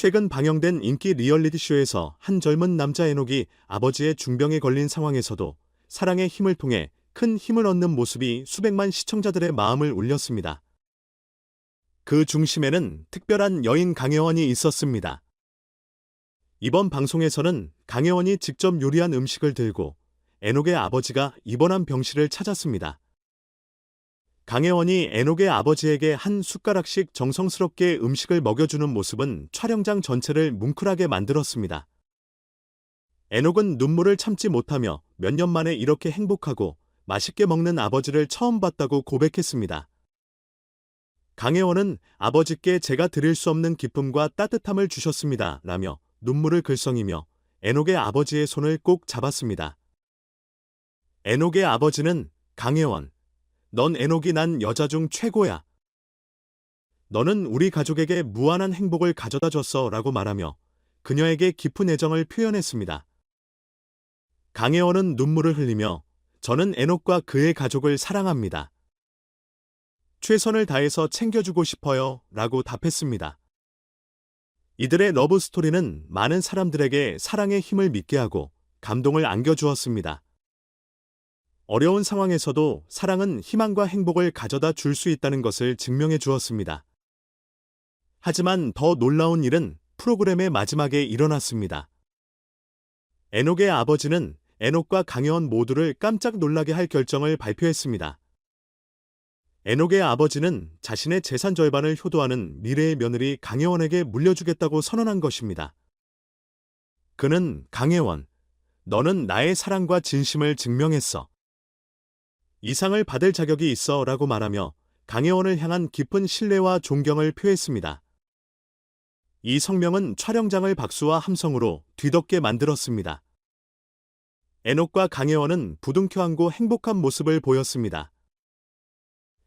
최근 방영된 인기 리얼리티 쇼에서 한 젊은 남자 에녹이 아버지의 중병에 걸린 상황에서도 사랑의 힘을 통해 큰 힘을 얻는 모습이 수백만 시청자들의 마음을 울렸습니다. 그 중심에는 특별한 여인 강혜원이 있었습니다. 이번 방송에서는 강혜원이 직접 요리한 음식을 들고 에녹의 아버지가 입원한 병실을 찾았습니다. 강혜원이 에녹의 아버지에게 한 숟가락씩 정성스럽게 음식을 먹여주는 모습은 촬영장 전체를 뭉클하게 만들었습니다. 에녹은 눈물을 참지 못하며 몇 년 만에 이렇게 행복하고 맛있게 먹는 아버지를 처음 봤다고 고백했습니다. 강혜원은 아버지께 제가 드릴 수 없는 기쁨과 따뜻함을 주셨습니다. 라며 눈물을 글썽이며 에녹의 아버지의 손을 꼭 잡았습니다. 에녹의 아버지는 강혜원, 넌 에녹이 난 여자 중 최고야. 너는 우리 가족에게 무한한 행복을 가져다 줬어 라고 말하며 그녀에게 깊은 애정을 표현했습니다. 강혜원은 눈물을 흘리며 저는 에녹과 그의 가족을 사랑합니다. 최선을 다해서 챙겨주고 싶어요 라고 답했습니다. 이들의 러브 스토리는 많은 사람들에게 사랑의 힘을 믿게 하고 감동을 안겨주었습니다. 어려운 상황에서도 사랑은 희망과 행복을 가져다 줄 수 있다는 것을 증명해 주었습니다. 하지만 더 놀라운 일은 프로그램의 마지막에 일어났습니다. 에녹의 아버지는 에녹과 강혜원 모두를 깜짝 놀라게 할 결정을 발표했습니다. 에녹의 아버지는 자신의 재산 절반을 효도하는 미래의 며느리 강혜원에게 물려주겠다고 선언한 것입니다. 그는 강혜원, 너는 나의 사랑과 진심을 증명했어. 이상을 받을 자격이 있어 라고 말하며 강혜원을 향한 깊은 신뢰와 존경을 표했습니다. 이 성명은 촬영장을 박수와 함성으로 뒤덮게 만들었습니다. 에녹과 강혜원은 부둥켜 안고 행복한 모습을 보였습니다.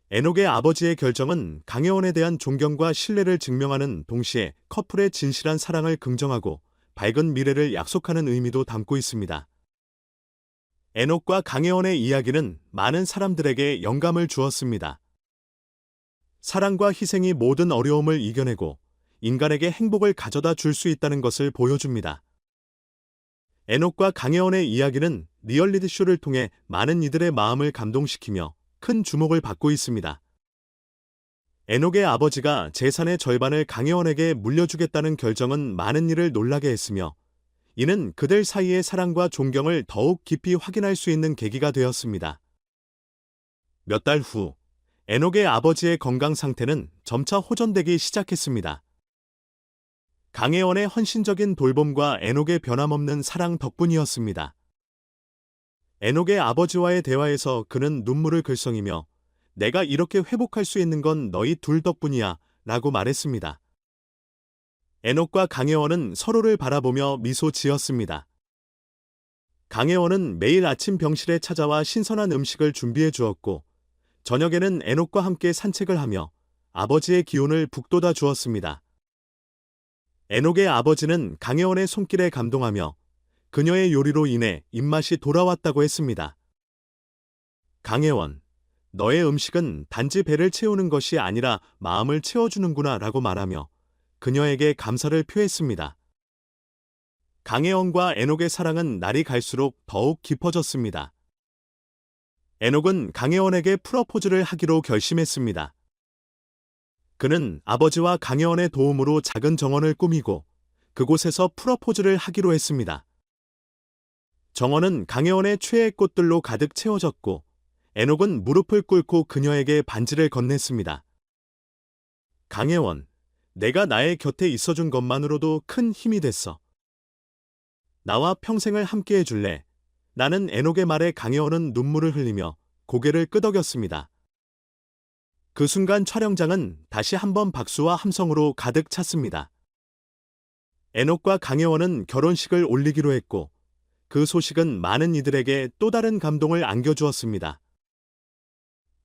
에녹의 아버지의 결정은 강혜원에 대한 존경과 신뢰를 증명하는 동시에 커플의 진실한 사랑을 긍정하고 밝은 미래를 약속하는 의미도 담고 있습니다. 에녹과 강혜원의 이야기는 많은 사람들에게 영감을 주었습니다. 사랑과 희생이 모든 어려움을 이겨내고 인간에게 행복을 가져다 줄 수 있다는 것을 보여줍니다. 에녹과 강혜원의 이야기는 리얼리티 쇼를 통해 많은 이들의 마음을 감동시키며 큰 주목을 받고 있습니다. 에녹의 아버지가 재산의 절반을 강혜원에게 물려주겠다는 결정은 많은 이를 놀라게 했으며 이는 그들 사이의 사랑과 존경을 더욱 깊이 확인할 수 있는 계기가 되었습니다. 몇 달 후, 에녹의 아버지의 건강 상태는 점차 호전되기 시작했습니다. 강혜원의 헌신적인 돌봄과 에녹의 변함없는 사랑 덕분이었습니다. 에녹의 아버지와의 대화에서 그는 눈물을 글썽이며 내가 이렇게 회복할 수 있는 건 너희 둘 덕분이야 라고 말했습니다. 에녹과 강혜원은 서로를 바라보며 미소 지었습니다. 강혜원은 매일 아침 병실에 찾아와 신선한 음식을 준비해 주었고, 저녁에는 에녹과 함께 산책을 하며 아버지의 기운을 북돋아 주었습니다. 에녹의 아버지는 강혜원의 손길에 감동하며 그녀의 요리로 인해 입맛이 돌아왔다고 했습니다. 강혜원, 너의 음식은 단지 배를 채우는 것이 아니라 마음을 채워주는구나 라고 말하며 그녀에게 감사를 표했습니다. 강혜원과 에녹의 사랑은 날이 갈수록 더욱 깊어졌습니다. 에녹은 강혜원에게 프러포즈를 하기로 결심했습니다. 그는 아버지와 강혜원의 도움으로 작은 정원을 꾸미고 그곳에서 프러포즈를 하기로 했습니다. 정원은 강혜원의 최애 꽃들로 가득 채워졌고 에녹은 무릎을 꿇고 그녀에게 반지를 건넸습니다. 강혜원, 내가 나의 곁에 있어준 것만으로도 큰 힘이 됐어. 나와 평생을 함께 해줄래? 나는 에녹의 말에 강혜원은 눈물을 흘리며 고개를 끄덕였습니다. 그 순간 촬영장은 다시 한번 박수와 함성으로 가득 찼습니다. 에녹과 강혜원은 결혼식을 올리기로 했고 그 소식은 많은 이들에게 또 다른 감동을 안겨주었습니다.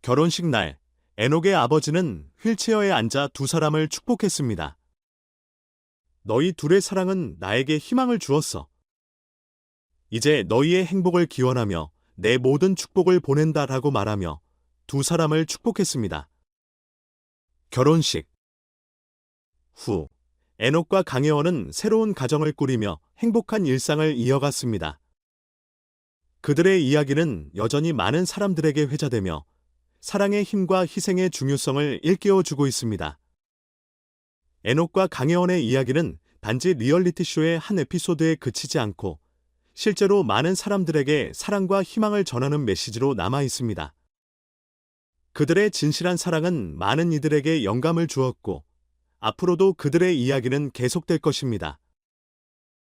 결혼식 날 에녹의 아버지는 휠체어에 앉아 두 사람을 축복했습니다. 너희 둘의 사랑은 나에게 희망을 주었어. 이제 너희의 행복을 기원하며 내 모든 축복을 보낸다 라고 말하며 두 사람을 축복했습니다. 결혼식 후 에녹과 강혜원은 새로운 가정을 꾸리며 행복한 일상을 이어갔습니다. 그들의 이야기는 여전히 많은 사람들에게 회자되며 사랑의 힘과 희생의 중요성을 일깨워주고 있습니다. 에녹과 강혜원의 이야기는 단지 리얼리티 쇼의 한 에피소드에 그치지 않고 실제로 많은 사람들에게 사랑과 희망을 전하는 메시지로 남아 있습니다. 그들의 진실한 사랑은 많은 이들에게 영감을 주었고 앞으로도 그들의 이야기는 계속될 것입니다.